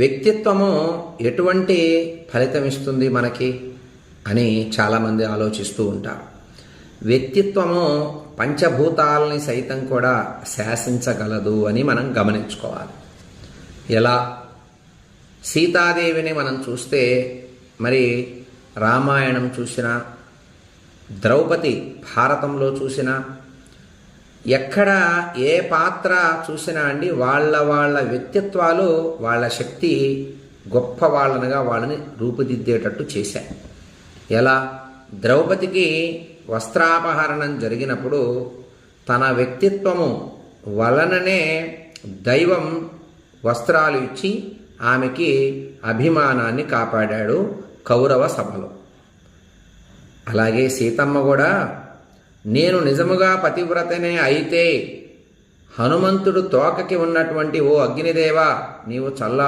వ్యక్తిత్వము ఎటువంటి ఫలితం ఇస్తుంది మనకి అని చాలామంది ఆలోచిస్తూ ఉంటారు. వ్యక్తిత్వము పంచభూతాలని సైతం కూడా శాసించగలదు అని మనం గమనించుకోవాలి. ఎలా? సీతాదేవిని మనం చూస్తే మరి రామాయణం చూసినా ద్రౌపది భారతంలో చూసినా ఎక్కడ ఏ పాత్ర చూసినా అండి వాళ్ళ వాళ్ళ వ్యక్తిత్వాలు వాళ్ళ శక్తి గొప్ప వాళ్ళనుగా వాళ్ళని రూపుదిద్దేటట్టు చేశాయి ఎలా? ద్రౌపదికి వస్త్రాపహరణం జరిగినప్పుడు తన వ్యక్తిత్వము వలననే దైవం వస్త్రాలు ఇచ్చి ఆమెకి అభిమానాన్ని కాపాడాడు కౌరవ సభలో. అలాగే సీతమ్మ కూడా నేను నిజముగా పతివ్రతనే అయితే హనుమంతుడు తోకకి ఉన్నటువంటి ఓ అగ్నిదేవా నీవు చల్లా